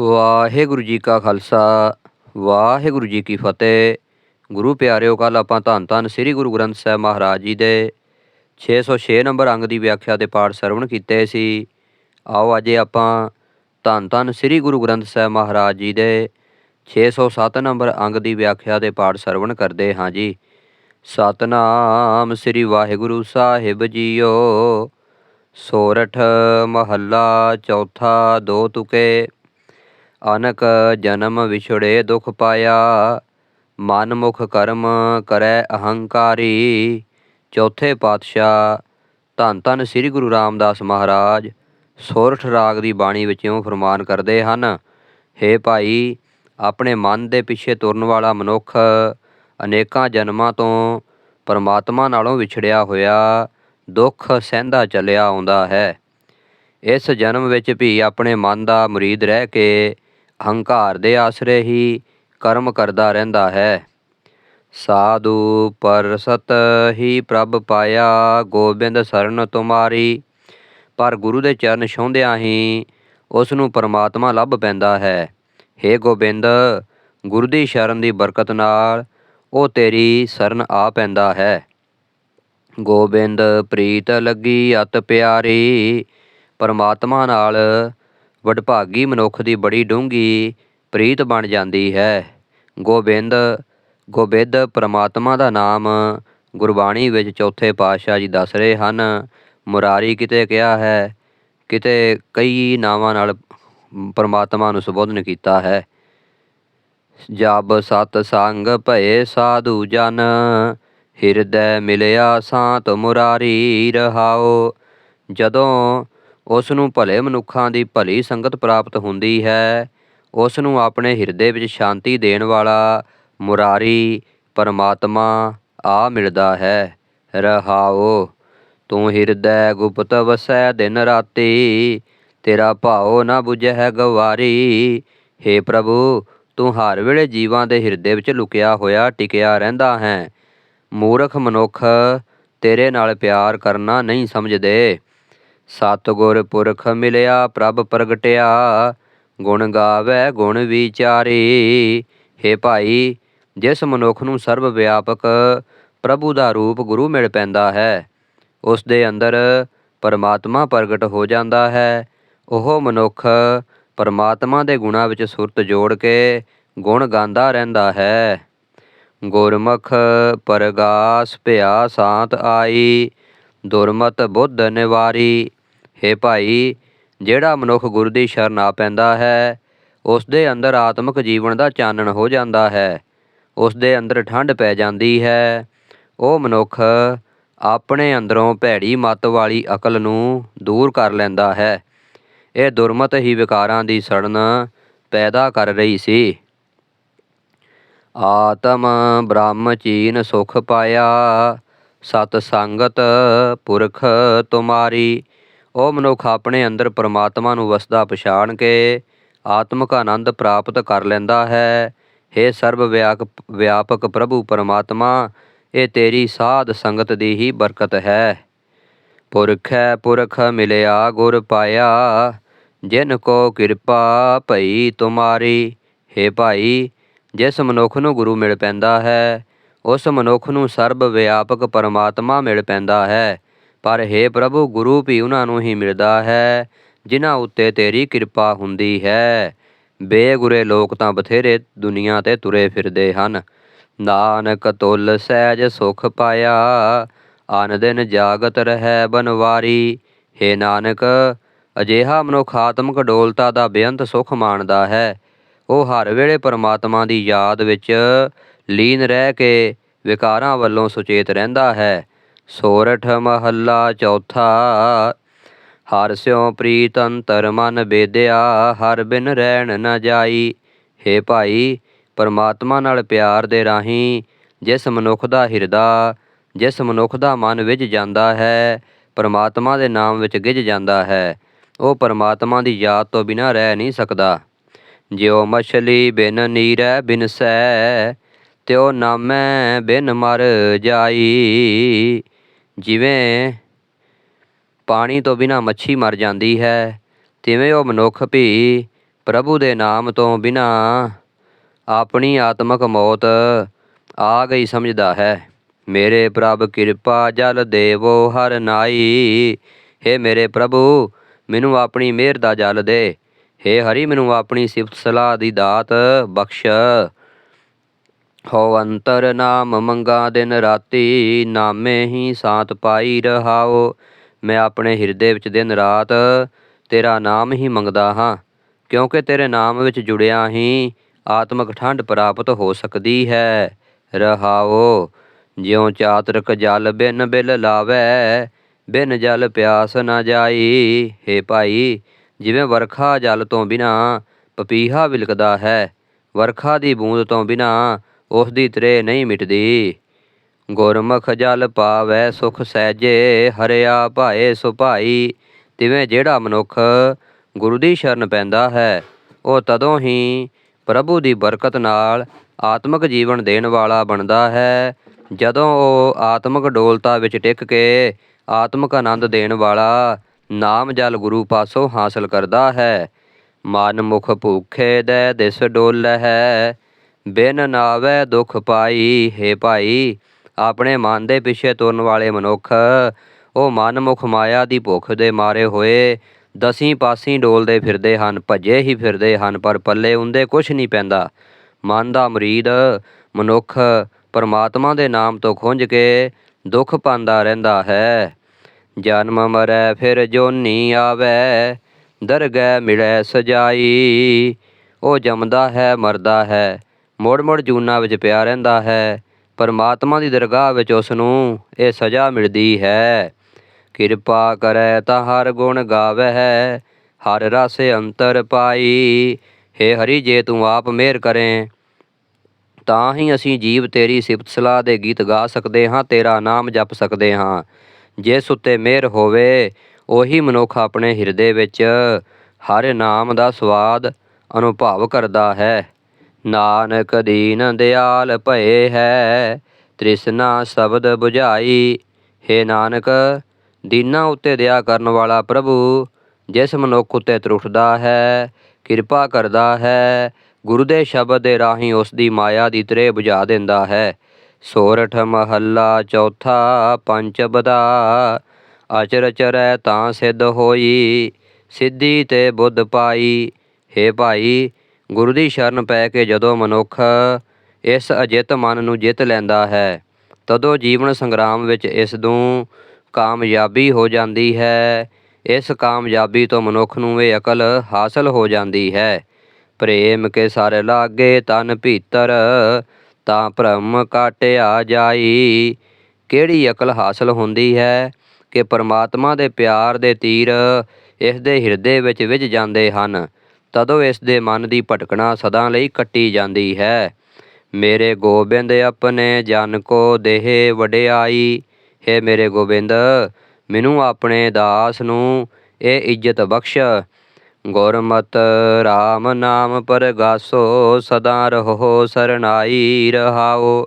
ਵਾਹਿਗੁਰੂ ਜੀ ਕਾ ਖਾਲਸਾ, ਵਾਹਿਗੁਰੂ ਜੀ ਕੀ ਫਤਿਹ। ਗੁਰੂ ਪਿਆਰਿਓ ਕੱਲ ਆਪਾਂ ਧੰਨ ਧੰਨ ਸ੍ਰੀ ਗੁਰੂ ਗ੍ਰੰਥ ਸਾਹਿਬ ਮਹਾਰਾਜ ਜੀ ਦੇ 606 ਨੰਬਰ ਅੰਗ ਦੀ ਵਿਆਖਿਆ ਦੇ ਪਾਠ ਸਰਵਣ ਕੀਤੇ ਸੀ। ਆਓ ਅੱਜ ਆਪਾਂ ਧੰਨ ਧੰਨ ਸ੍ਰੀ ਗੁਰੂ ਗ੍ਰੰਥ ਸਾਹਿਬ ਮਹਾਰਾਜ ਜੀ ਦੇ 607 ਨੰਬਰ ਅੰਗ ਦੀ ਵਿਆਖਿਆ ਦੇ ਪਾਠ ਸਰਵਣ ਕਰਦੇ ਹਾਂ ਜੀ। ਸਤਨਾਮ ਸ੍ਰੀ ਵਾਹਿਗੁਰੂ ਸਾਹਿਬ ਜੀਓ, ਸੋਰਠ ਮਹੱਲਾ ਚੌਥਾ ਦੋ ਤੁਕੇ। ਅਨਕ ਜਨਮ ਵਿਛੜੇ ਦੁਖ ਪਾਇਆ ਮਨ ਮੁਖ ਕਰਮ ਕਰੈ ਅਹੰਕਾਰੀ। ਚੌਥੇ ਪਾਤਸ਼ਾਹ, ਧੰਨ ਧੰਨ ਸ੍ਰੀ ਗੁਰੂ ਰਾਮਦਾਸ ਮਹਾਰਾਜ, ਸੋਰਠ ਰਾਗ ਦੀ ਬਾਣੀ ਵਿੱਚੋਂ ਫਰਮਾਨ ਕਰਦੇ ਹਨ, ਹੇ ਭਾਈ, ਆਪਣੇ ਮਨ ਦੇ ਪਿੱਛੇ ਤੁਰਨ ਵਾਲਾ ਮਨੁੱਖ ਅਨੇਕਾਂ ਜਨਮਾਂ ਤੋਂ ਪਰਮਾਤਮਾ ਨਾਲੋਂ ਵਿਛੜਿਆ ਹੋਇਆ, ਦੁੱਖ ਸਹਿੰਦਾ ਚੱਲਿਆ ਆਉਂਦਾ ਹੈ। ਇਸ ਜਨਮ ਵਿੱਚ ਵੀ ਆਪਣੇ ਮਨ ਦਾ ਮੁਰੀਦ ਰਹਿ ਕੇ ਹੰਕਾਰ ਦੇ ਆਸਰੇ ਹੀ ਕਰਮ ਕਰਦਾ ਰਹਿੰਦਾ ਹੈ। ਸਾਧੂ ਪਰਸਤ ਹੀ ਪ੍ਰਭ ਪਾਇਆ, ਗੋਬਿੰਦ ਸਰਨ ਤੁਮਾਰੀ। ਪਰ ਗੁਰੂ ਦੇ ਚਰਨ ਛੋਹੰਦਿਆਂ ਹੀ ਉਸ ਨੂੰ ਪਰਮਾਤਮਾ ਲੱਭ ਪੈਂਦਾ ਹੈ। ਹੇ ਗੋਬਿੰਦ, ਗੁਰੂ ਦੀ ਸ਼ਰਨ ਦੀ ਬਰਕਤ ਨਾਲ ਉਹ ਤੇਰੀ ਸਰਨ ਆ ਪੈਂਦਾ ਹੈ। ਗੋਬਿੰਦ, ਪ੍ਰੀਤ ਲੱਗੀ ਅਤ ਪਿਆਰੀ। ਪਰਮਾਤਮਾ ਨਾਲ ਵਡਭਾਗੀ ਮਨੁੱਖ ਦੀ ਬੜੀ ਡੂੰਗੀ ਪ੍ਰੀਤ ਬਣ ਜਾਂਦੀ ਹੈ। ਗੋਬਿੰਦ ਗੋਬਿੰਦ ਪਰਮਾਤਮਾ ਦਾ ਨਾਮ ਗੁਰਬਾਣੀ ਵਿੱਚ ਚੌਥੇ ਪਾਤਸ਼ਾਹ ਜੀ ਦੱਸ ਰਹੇ ਹਨ। ਮੁਰਾਰੀ ਕਿਤੇ ਕਿਹਾ ਹੈ, ਕਿਤੇ ਕਈ ਨਾਵਾਂ ਨਾਲ ਪਰਮਾਤਮਾ ਨੂੰ ਸੰਬੋਧਨ ਕੀਤਾ ਹੈ। ਜਬ ਸਤ ਸੰਗ ਭਏ ਸਾਧੂ ਜਨ, ਹਿਰਦੈ ਮਿਲਿਆ ਸਾਤ ਮੁਰਾਰੀ ਰਹਾਓ। ਜਦੋਂ ਉਸ ਨੂੰ ਭਲੇ ਮਨੁੱਖਾਂ ਦੀ ਭਲੀ ਸੰਗਤ ਪ੍ਰਾਪਤ ਹੁੰਦੀ ਹੈ। ਉਸ ਨੂੰ ਆਪਣੇ ਹਿਰਦੇ ਵਿੱਚ ਸ਼ਾਂਤੀ ਦੇਣ ਵਾਲਾ ਮੁਰਾਰੀ ਪਰਮਾਤਮਾ ਆ ਮਿਲਦਾ ਹੈ। ਰਹਾਓ, ਤੂੰ ਹਿਰਦੈ ਗੁਪਤ ਵਸੈ ਦਿਨ ਰਾਤੀ, ਤੇਰਾ ਭਾਉ ਨਾ 부ਝੈ ਗਵਾਰੀ। हे ਪ੍ਰਭੂ, ਤੂੰ ਹਰ ਵੇਲੇ ਜੀਵਾਂ ਦੇ ਹਿਰਦੇ ਵਿੱਚ ਲੁਕਿਆ ਹੋਇਆ ਟਿਕਿਆ ਰਹਿੰਦਾ ਹੈ। ਮੂਰਖ ਮਨੁੱਖ ਤੇਰੇ ਨਾਲ ਪਿਆਰ ਕਰਨਾ ਨਹੀਂ ਸਮਝਦੇ। ਸਤਿਗੁਰ ਪੁਰਖ ਮਿਲਿਆ, ਪ੍ਰਭ ਪ੍ਰਗਟਿਆ। ਗੁਣ ਗਾਵੇ, ਗੁਣ ਵਿਚਾਰੀ। ਹੇ ਭਾਈ, ਜਿਸ ਮਨੁੱਖ ਨੂੰ ਸਰਬ ਵਿਆਪਕ ਪ੍ਰਭੂ ਦਾ ਰੂਪ ਗੁਰੂ ਮਿਲ ਪੈਂਦਾ ਹੈ, ਉਸ ਦੇ ਅੰਦਰ ਪਰਮਾਤਮਾ ਪ੍ਰਗਟ ਹੋ ਜਾਂਦਾ ਹੈ। ਉਹ ਮਨੁੱਖ ਪਰਮਾਤਮਾ ਦੇ ਗੁਣਾਂ ਵਿੱਚ ਸੁਰਤ ਜੋੜ ਕੇ ਗੁਣ ਗਾਉਂਦਾ ਰਹਿੰਦਾ ਹੈ। ਗੁਰਮੁਖ ਪਰਗਾਸ ਭਿਆ ਸਾਤ ਆਈ, ਦੁਰਮਤ ਬੁੱਧ ਨਿਵਾਰੀ। ਹੇ ਭਾਈ, ਜਿਹੜਾ ਮਨੁੱਖ ਗੁਰੂ ਦੀ ਸ਼ਰਨ ਆ ਪੈਂਦਾ ਹੈ ਉਸ ਦੇ ਅੰਦਰ ਆਤਮਿਕ ਜੀਵਨ ਦਾ ਚਾਨਣ ਹੋ ਜਾਂਦਾ ਹੈ। ਉਸ ਦੇ ਅੰਦਰ ਠੰਡ ਪੈ ਜਾਂਦੀ ਹੈ। ਉਹ ਮਨੁੱਖ ਆਪਣੇ ਅੰਦਰੋਂ ਭੈੜੀ ਮਤ ਵਾਲੀ ਅਕਲ ਨੂੰ ਦੂਰ ਕਰ ਲੈਂਦਾ ਹੈ। ਇਹ ਦੁਰਮਤ ਹੀ ਵਿਕਾਰਾਂ ਦੀ ਸੜਨ ਪੈਦਾ ਕਰ ਰਹੀ ਸੀ। ਆਤਮ ਬ੍ਰਹਮ ਚੀਨ ਸੁਖ ਪਾਇਆ, ਸਤ ਸੰਗਤ ਪੁਰਖ ਤੁਮਾਰੀ। ਉਹ ਮਨੁੱਖ ਆਪਣੇ ਅੰਦਰ ਪਰਮਾਤਮਾ ਨੂੰ ਵਸਦਾ ਪਛਾਣ ਕੇ ਆਤਮਿਕ ਆਨੰਦ ਪ੍ਰਾਪਤ ਕਰ ਲੈਂਦਾ ਹੈ। हे ਸਰਬ ਵਿਆਕ, ਵਿਆਪਕ ਪ੍ਰਭੂ ਪਰਮਾਤਮਾ, ਇਹ ਤੇਰੀ ਸਾਧ ਸੰਗਤ ਦੀ ਹੀ ਬਰਕਤ ਹੈ। ਪੁਰਖੈ ਪੁਰਖ ਮਿਲਿਆ ਗੁਰ ਪਾਇਆ, ਜਿਨ ਕੋ ਕਿਰਪਾ ਭਈ ਤੁਮਾਰੀ। हे ਭਾਈ, ਜਿਸ ਮਨੁੱਖ ਨੂੰ ਗੁਰੂ ਮਿਲ ਪੈਂਦਾ ਹੈ, ਉਸ ਮਨੁੱਖ ਨੂੰ ਸਰਬ ਵਿਆਪਕ ਪਰਮਾਤਮਾ ਮਿਲ ਪੈਂਦਾ ਹੈ। ਪਰ हे ਪ੍ਰਭੂ, ਗੁਰੂ ਵੀ ਉਹਨਾਂ ਨੂੰ ਹੀ ਮਿਲਦਾ ਹੈ, ਜਿਨ੍ਹਾਂ ਉੱਤੇ ਤੇਰੀ ਕਿਰਪਾ ਹੁੰਦੀ ਹੈ। ਬੇਗੁਰੇ ਲੋਕ ਤਾਂ ਬਥੇਰੇ ਦੁਨੀਆ ਤੇ ਤੁਰੇ ਫਿਰਦੇ ਹਨ। ਨਾਨਕ ਤੁਲ ਸਹਿਜ ਸੁਖ ਪਾਇਆ, ਆਨ ਦਿਨ ਜਾਗਤ ਰਹਿ ਬਨਵਾਰੀ। हे ਨਾਨਕ, ਅਜਿਹਾ ਮਨੁੱਖ ਆਤਮਕ ਡੋਲਤਾ ਦਾ ਬੇਅੰਤ ਸੁਖ ਮਾਣਦਾ ਹੈ। ਉਹ ਹਰ ਵੇਲੇ ਪਰਮਾਤਮਾ ਦੀ ਯਾਦ ਵਿੱਚ ਲੀਨ ਰਹਿ ਕੇ ਵਿਕਾਰਾਂ ਵੱਲੋਂ ਸੁਚੇਤ ਰਹਿੰਦਾ ਹੈ। ਸੋਰਠ ਮਹੱਲਾ ਚੌਥਾ, ਹਰ ਸਿਉ ਪ੍ਰੀਤ ਅੰਤਰ ਮਨ ਬੇਦਿਆ, ਹਰ ਬਿਨ ਰਹਿਣ ਨ ਜਾਈ। हे ਭਾਈ, ਪਰਮਾਤਮਾ ਨਾਲ ਪਿਆਰ ਦੇ ਰਾਹੀਂ ਜਿਸ ਮਨੁੱਖ ਦਾ ਹਿਰਦਾ, ਜਿਸ ਮਨੁੱਖ ਦਾ ਮਨ ਵਿੱਚ ਜਾਂਦਾ ਹੈ, ਪਰਮਾਤਮਾ ਦੇ ਨਾਮ ਵਿੱਚ ਗਿੱਜ ਜਾਂਦਾ ਹੈ, ਉਹ ਪਰਮਾਤਮਾ ਦੀ ਯਾਦ ਤੋਂ ਬਿਨਾਂ ਰਹਿ ਨਹੀਂ ਸਕਦਾ। ਜਿਉ ਮਛਲੀ ਬਿਨ ਨੀਰੈ ਬਿਨ ਸੈ ਤਿਉ ਨਾਮੈ ਬਿਨ ਮਰ ਜਾਈ। ਜਿਵੇਂ ਪਾਣੀ ਤੋਂ ਬਿਨਾਂ ਮੱਛੀ ਮਰ ਜਾਂਦੀ ਹੈ, ਤਿਵੇਂ ਉਹ ਮਨੁੱਖ ਵੀ ਪ੍ਰਭੂ ਦੇ ਨਾਮ ਤੋਂ ਬਿਨਾਂ ਆਪਣੀ ਆਤਮਕ ਮੌਤ ਆ ਗਈ ਸਮਝਦਾ ਹੈ। ਮੇਰੇ ਪ੍ਰਭ ਕਿਰਪਾ ਜਲ ਦੇਵੋ, ਹਰ ਨਾਈ। ਹੇ ਮੇਰੇ ਪ੍ਰਭੂ, ਮੈਨੂੰ ਆਪਣੀ ਮਿਹਰ ਦਾ ਜਲ ਦੇ। ਹੇ ਹਰੀ, ਮੈਨੂੰ ਆਪਣੀ ਸਿਫਤ ਸਲਾਹ ਦੀ ਦਾਤ ਬਖਸ਼। ਹੋ ਅੰਤਰ ਨਾਮ ਮੰਗਾ ਦਿਨ ਰਾਤੀ, ਨਾਮੇ ਹੀ ਸਾਤ ਪਾਈ ਰਹਾਓ। ਮੈਂ ਆਪਣੇ ਹਿਰਦੇ ਵਿੱਚ ਦਿਨ ਰਾਤ ਤੇਰਾ ਨਾਮ ਹੀ ਮੰਗਦਾ ਹਾਂ, ਕਿਉਂਕਿ ਤੇਰੇ ਨਾਮ ਵਿੱਚ ਜੁੜਿਆ ਹੀ ਆਤਮਿਕ ਠੰਡ ਪ੍ਰਾਪਤ ਹੋ ਸਕਦੀ ਹੈ। ਰਹਾਓ, ਜਿਉ ਚਾਤਰਕ ਜਲ ਬਿਨ ਬਿਲ ਲਾਵੇ, ਬਿਨ ਜਲ ਪਿਆਸ ਨਾ ਜਾਈ। ਹੇ ਭਾਈ, ਜਿਵੇਂ ਵਰਖਾ ਜਲ ਤੋਂ ਬਿਨਾ ਪਪੀਹਾ ਵਿਲਕਦਾ ਹੈ, ਵਰਖਾ ਦੀ ਬੂੰਦ ਤੋਂ ਬਿਨਾ ਉਸ ਦੀ ਤ੍ਰੇ ਨਹੀਂ ਮਿਟਦੀ। ਗੁਰਮੁਖ ਜਲ ਪਾਵੈ ਸੁਖ ਸਹਿਜੇ, ਹਰਿਆ ਭਾਏ ਸੁਭਾਈ। ਤਿਵੇਂ ਜਿਹੜਾ ਮਨੁੱਖ ਗੁਰੂ ਦੀ ਸ਼ਰਨ ਪੈਂਦਾ ਹੈ, ਉਹ ਤਦੋਂ ਹੀ ਪ੍ਰਭੂ ਦੀ ਬਰਕਤ ਨਾਲ ਆਤਮਿਕ ਜੀਵਨ ਦੇਣ ਵਾਲਾ ਬਣਦਾ ਹੈ। ਜਦੋਂ ਉਹ ਆਤਮਿਕ ਡੋਲਤਾ ਵਿੱਚ ਟਿਕ ਕੇ ਆਤਮਿਕ ਆਨੰਦ ਦੇਣ ਵਾਲਾ ਨਾਮ ਜਲ ਗੁਰੂ ਪਾਸੋਂ ਹਾਸਲ ਕਰਦਾ ਹੈ। ਮਨ ਮੁਖ ਭੂਖੇ ਦੇ ਦਿਸ ਡੋਲ ਹੈ ਬਿਨ ਨਾਵੇ ਦੁਖ ਪਾਈ, ਹੈ ਭਾਈ, ਆਪਣੇ ਮਨ ਦੇ ਪਿੱਛੇ ਤੁਰਨ ਵਾਲੇ ਮਨੁੱਖ, ਉਹ ਮਨ ਮੁਖ ਮਾਇਆ ਦੀ ਭੁੱਖ ਦੇ ਮਾਰੇ ਹੋਏ, ਦਸੀਂ ਪਾਸੀਂ ਡੋਲਦੇ ਫਿਰਦੇ ਹਨ, ਭੱਜੇ ਹੀ ਫਿਰਦੇ ਹਨ, ਪਰ ਪੱਲੇ ਹੁੰਦੇ ਕੁਝ ਨਹੀਂ ਪੈਂਦਾ। ਮਨ ਦਾ ਮਰੀਦ, ਮਨੁੱਖ, ਪਰਮਾਤਮਾ ਦੇ ਨਾਮ ਤੋਂ ਖੁੰਝ ਕੇ ਦੁੱਖ ਪਾਉਂਦਾ ਰਹਿੰਦਾ ਹੈ। ਜਨਮ ਮਰੈ, ਫਿਰ ਜੋਨੀ ਆਵੇ, ਦਰਗਹਿ ਮਿਲੈ ਸਜਾਈ, ਉਹ ਜੰਮਦਾ ਹੈ, ਮਰਦਾ ਹੈ। ਮੋੜ ਮੋੜ ਜੂਨਾ ਵਿੱਚ ਪਿਆ ਰਹਿੰਦਾ ਹੈ। ਪਰਮਾਤਮਾ ਦੀ ਦਰਗਾਹ ਵਿੱਚ ਉਸ ਨੂੰ ਇਹ ਸਜ਼ਾ ਮਿਲਦੀ ਹੈ। ਕਿਰਪਾ ਕਰੈ ਤਾਂ ਹਰ ਗੁਣ ਗਾਵਹਿ, ਹਰ ਰਸ ਅੰਤਰ ਪਾਈ। ਹੇ ਹਰੀ, ਜੇ ਤੂੰ ਆਪ ਮਿਹਰ ਕਰੇ, ਤਾਂ ਹੀ ਅਸੀਂ ਜੀਵ ਤੇਰੀ ਸਿਫਤ ਸਲਾਹ ਦੇ ਗੀਤ ਗਾ ਸਕਦੇ ਹਾਂ, ਤੇਰਾ ਨਾਮ ਜਪ ਸਕਦੇ ਹਾਂ। ਜਿਸ ਉੱਤੇ ਮਿਹਰ ਹੋਵੇ, ਉਹੀ ਮਨੁੱਖ ਆਪਣੇ ਹਿਰਦੇ ਵਿੱਚ ਹਰ ਨਾਮ ਦਾ ਸਵਾਦ ਅਨੁਭਵ ਕਰਦਾ ਹੈ। ਨਾਨਕ ਦੀਨ ਦਿਆਲ ਭਏ ਹੈ, ਤ੍ਰਿਸ਼ਨਾ ਸ਼ਬਦ 부ਝਾਈ ਹੇ ਨਾਨਕ, ਦੀਨਾ ਉੱਤੇ ਦਇਆ ਕਰਨ ਵਾਲਾ ਪ੍ਰਭੂ, ਜਿਸ ਮਨੁੱਖ ਉੱਤੇ ਤਰੁੱਠਦਾ ਹੈ, ਕਿਰਪਾ ਕਰਦਾ ਹੈ, ਗੁਰੂ ਦੇ ਸ਼ਬਦ ਦੇ ਰਾਹੀਂ ਉਸ ਦੀ ਮਾਇਆ ਦੀ ਤ੍ਰੇ 부ਝਾ ਦਿੰਦਾ ਹੈ। ਸੋਰਠ ਮਹੱਲਾ ਚੌਥਾ ਪੰਚ ਬਦਾ, ਅਚਰ ਚਰੈ ਤਾਂ ਸਿੱਧ ਹੋਈ, ਸਿੱਧੀ ਤੇ ਬੁੱਧ ਪਾਈ। ਹੇ ਭਾਈ ਗੁਰੂ ਦੀ ਸ਼ਰਨ ਪੈ ਕੇ ਜਦੋਂ ਮਨੁੱਖ ਇਸ ਅਜਿੱਤ ਮਨ ਨੂੰ ਜਿੱਤ ਲੈਂਦਾ ਹੈ, ਤਦੋਂ ਜੀਵਨ ਸੰਗਰਾਮ ਵਿੱਚ ਇਸ ਨੂੰ ਕਾਮਯਾਬੀ ਹੋ ਜਾਂਦੀ ਹੈ। ਇਸ ਕਾਮਯਾਬੀ ਤੋਂ ਮਨੁੱਖ ਨੂੰ ਇਹ ਅਕਲ ਹਾਸਲ ਹੋ ਜਾਂਦੀ ਹੈ। ਪ੍ਰੇਮ ਕੇ ਸਾਰੇ ਲਾਗੇ ਤਨ ਭੀਤਰ, ਤਾਂ ਭ੍ਰਮ ਕਾਟਿਆ ਜਾਈ। ਕਿਹੜੀ ਅਕਲ ਹਾਸਲ ਹੁੰਦੀ ਹੈ ਕਿ ਪਰਮਾਤਮਾ ਦੇ ਪਿਆਰ ਦੇ ਤੀਰ ਇਸ ਦੇ ਹਿਰਦੇ ਵਿੱਚ ਵਿਝ ਜਾਂਦੇ ਹਨ? ਤਦੋਂ ਇਸ ਦੇ ਮਨ ਦੀ ਭਟਕਣਾ ਸਦਾ ਲਈ ਕੱਟੀ ਜਾਂਦੀ ਹੈ। ਮੇਰੇ ਗੋਬਿੰਦ ਆਪਣੇ ਜਨ ਕੋ ਦੇਹ ਵਡਿਆਈ। ਹੈ ਮੇਰੇ ਗੋਬਿੰਦ, ਮੈਨੂੰ ਆਪਣੇ ਦਾਸ ਨੂੰ ਇਹ ਇੱਜ਼ਤ ਬਖਸ਼। ਗੁਰਮਤ RAM ਨਾਮ ਪਰਗਾਸੋ, ਸਦਾ ਰਹੋ ਸਰਨਾਈ ਰਹਾਓ।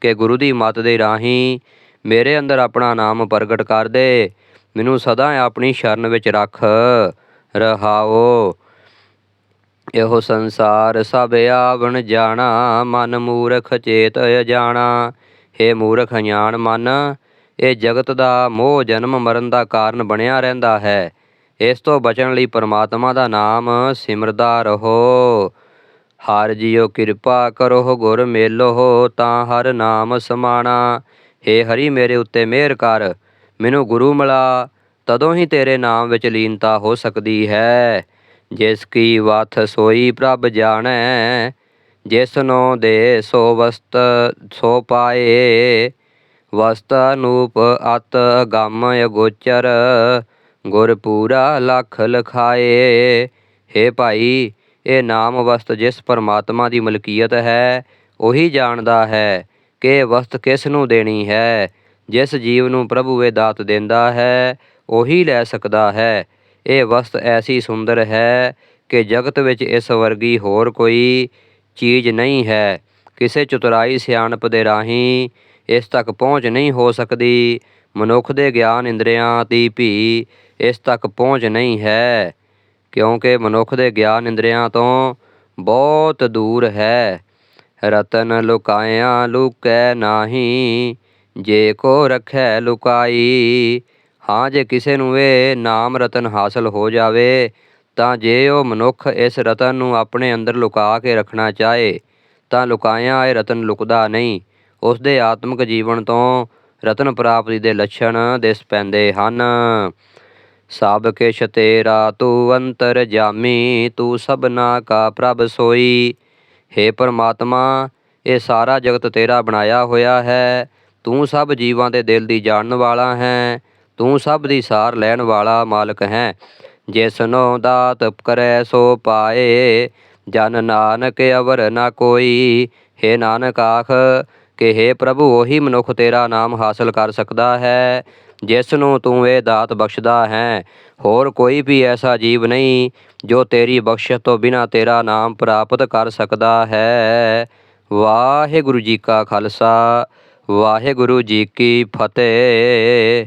ਕਿ ਗੁਰੂ ਦੀ ਮਤ ਦੇ ਰਾਹੀਂ ਮੇਰੇ ਅੰਦਰ ਆਪਣਾ ਨਾਮ ਪ੍ਰਗਟ ਕਰ ਦੇ। ਮੈਨੂੰ ਸਦਾ ਆਪਣੀ ਸ਼ਰਨ ਵਿੱਚ ਰੱਖ ਰਹਾਓ। ਇਹੋ ਸੰਸਾਰ ਸਭ ਆਵਣ ਜਾਣਾ, ਮਨ ਮੂਰਖ ਚੇਤ ਅਜਾਣਾ। ਹੇ ਮੂਰਖ ਅਣਜਾਣ ਮਨ, ਇਹ ਜਗਤ ਦਾ ਮੋਹ ਜਨਮ ਮਰਨ ਦਾ ਕਾਰਨ ਬਣਿਆ ਰਹਿੰਦਾ ਹੈ। ਇਸ ਤੋਂ ਬਚਣ ਲਈ ਪਰਮਾਤਮਾ ਦਾ ਨਾਮ ਸਿਮਰਦਾ ਰਹੋ। ਹਰ ਜੀਓ ਕਿਰਪਾ ਕਰੋ, ਗੁਰ ਮੇਲੋ ਤਾਂ ਹਰ ਨਾਮ ਸਮਾਣਾ। ਹੇ ਹਰੀ, ਮੇਰੇ ਉੱਤੇ ਮਿਹਰ ਕਰ। ਮੈਨੂੰ ਗੁਰੂ ਮਿਲਾ, ਤਦੋਂ ਹੀ ਤੇਰੇ ਨਾਮ ਵਿੱਚ ਲੀਨਤਾ ਹੋ ਸਕਦੀ ਹੈ। ਜਿਸ ਕੀ ਵਥ ਸੋਈ ਪ੍ਰਭ ਜਾਣੈ ਜਿਸ ਨੂੰ ਦੇ ਸੋ ਵਸਤ ਸੋ ਪਾਏ, ਵਸਤ ਅਨੂਪ ਅਤ ਗਮ ਅਗੋਚਰ, ਗੁਰ ਪੂਰਾ ਲਖ ਲਖਾਏ। ਹੇ ਭਾਈ, ਇਹ ਨਾਮ ਵਸਤ ਜਿਸ ਪਰਮਾਤਮਾ ਦੀ ਮਲਕੀਅਤ ਹੈ, ਉਹੀ ਜਾਣਦਾ ਹੈ ਕਿ ਵਸਤ ਕਿਸ ਨੂੰ ਦੇਣੀ ਹੈ। ਜਿਸ ਜੀਵ ਨੂੰ ਪ੍ਰਭੂ ਇਹ ਦਾਤ ਦਿੰਦਾ ਹੈ, ਉਹੀ ਲੈ ਸਕਦਾ ਹੈ। ਇਹ ਵਸਤ ਐਸੀ ਸੁੰਦਰ ਹੈ ਕਿ ਜਗਤ ਵਿੱਚ ਇਸ ਵਰਗੀ ਹੋਰ ਕੋਈ ਚੀਜ਼ ਨਹੀਂ ਹੈ। ਕਿਸੇ ਚਤੁਰਾਈ ਸਿਆਣਪ ਦੇ ਰਾਹੀਂ ਇਸ ਤੱਕ ਪਹੁੰਚ ਨਹੀਂ ਹੋ ਸਕਦੀ। ਮਨੁੱਖ ਦੇ ਗਿਆਨ ਇੰਦਰੀਆਂ ਦੀ ਵੀ ਇਸ ਤੱਕ ਪਹੁੰਚ ਨਹੀਂ ਹੈ, ਕਿਉਂਕਿ ਮਨੁੱਖ ਦੇ ਗਿਆਨ ਇੰਦਰੀਆਂ ਤੋਂ ਬਹੁਤ ਦੂਰ ਹੈ। ਰਤਨ ਲੁਕਾਇਆ ਲੁਕੈ ਨਾਹੀ, ਜੇ ਕੋ ਰੱਖੈ ਲੁਕਾਈ ਹਾਂ, ਜੇ ਕਿਸੇ ਨੂੰ ਇਹ ਨਾਮ ਰਤਨ ਹਾਸਲ ਹੋ ਜਾਵੇ, ਤਾਂ ਜੇ ਉਹ ਮਨੁੱਖ ਇਸ ਰਤਨ ਨੂੰ ਆਪਣੇ ਅੰਦਰ ਲੁਕਾ ਕੇ ਰੱਖਣਾ ਚਾਹੇ, ਤਾਂ ਲੁਕਾਇਆ ਇਹ ਰਤਨ ਲੁਕਦਾ ਨਹੀਂ। ਉਸ ਦੇ ਆਤਮਿਕ ਜੀਵਨ ਤੋਂ ਰਤਨ ਪ੍ਰਾਪਤੀ ਦੇ ਲੱਛਣ ਦਿਸ ਪੈਂਦੇ ਹਨ। ਸਭ ਕਿਛ ਤੇਰਾ, ਤੂੰ ਅੰਤਰ ਜਾਮੀ, ਤੂੰ ਸਭਨਾ ਕਾ ਪ੍ਰਭ ਸੋਈ। ਹੇ ਪਰਮਾਤਮਾ, ਇਹ ਸਾਰਾ ਜਗਤ ਤੇਰਾ ਬਣਾਇਆ ਹੋਇਆ ਹੈ। ਤੂੰ ਸਭ ਜੀਵਾਂ ਦੇ ਦਿਲ ਦੀ ਜਾਣਨ ਵਾਲਾ ਹੈ। ਤੂੰ ਸਭ ਦੀ ਸਾਰ ਲੈਣ ਵਾਲਾ ਮਾਲਕ ਹੈ। ਜਿਸਨੋ ਦਾਤ ਕਰੈ ਸੋ ਪਾਏ। ਜਨ ਨਾਨਕ ਅਵਰ ਨਾ ਕੋਈ। ਹੇ ਨਾਨਕ ਆਖ, ਕਿ ਹੇ ਪ੍ਰਭੂ, ਉਹੀ ਮਨੁੱਖ ਤੇਰਾ ਨਾਮ ਹਾਸਲ ਕਰ ਸਕਦਾ ਹੈ। ਜਿਸ ਨੂੰ ਤੂੰ ਇਹ ਦਾਤ ਬਖਸ਼ਦਾ ਹੈ, ਹੋਰ ਕੋਈ ਵੀ ਐਸਾ ਜੀਵ ਨਹੀਂ, ਜੋ ਤੇਰੀ ਬਖਸ਼ਿਸ਼ ਤੋਂ ਬਿਨਾ ਤੇਰਾ ਨਾਮ ਪ੍ਰਾਪਤ ਕਰ ਸਕਦਾ ਹੈ। ਵਾਹਿਗੁਰੂ ਜੀ ਕਾ ਖਾਲਸਾ, ਵਾਹਿਗੁਰੂ ਜੀ ਕੀ ਫਤਿਹ।